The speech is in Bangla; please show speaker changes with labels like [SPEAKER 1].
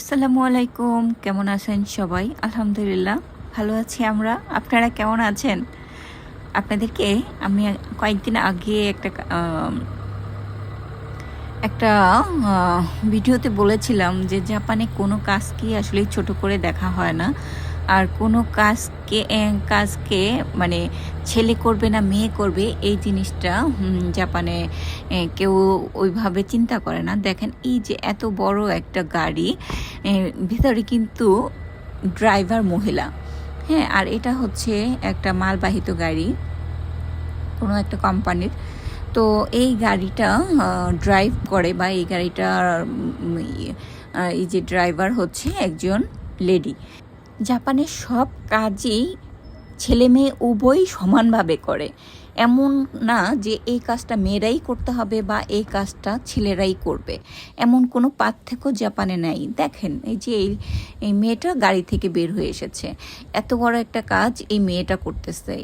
[SPEAKER 1] আসসালামু আলাইকুম কেমন আছেন সবাই? আলহামদুলিল্লাহ, ভালো আছি আমরা। আপনারা কেমন আছেন? আপনাদেরকে আমি কয়েকদিন আগে একটা একটা ভিডিওতে বলেছিলাম যে জাপানে কোনো কাজকে আসলে ছোট করে দেখা হয় না। আর কোনো কাজকে কাজকে মানে ছেলে করবে না মেয়ে করবে এই জিনিসটা জাপানে কেউ ওইভাবে চিন্তা করে না। দেখেন এই যে এত বড় একটা গাড়ি ভিতরে কিন্তু ড্রাইভার মহিলা। হ্যাঁ আর এটা হচ্ছে একটা মালবাহিত গাড়ি কোনো একটা কোম্পানির। তো এই গাড়িটা ড্রাইভ করে বা এই গাড়িটার ইয়ে, এই যে ড্রাইভার হচ্ছে একজন লেডি। জাপানের সব কাজই ছেলে মেয়ে উভয়ই সমানভাবে করে। এমন না যে এই কাজটা মেয়েরাই করতে হবে বা এই কাজটা ছেলেরাই করবে। এমন কোনো পার্থক্য জাপানে নাই। দেখেন, এই যে এই এই মেয়েটা গাড়ি থেকে বের হয়ে এসেছে। এত বড় একটা কাজ এই মেয়েটা করতেছে।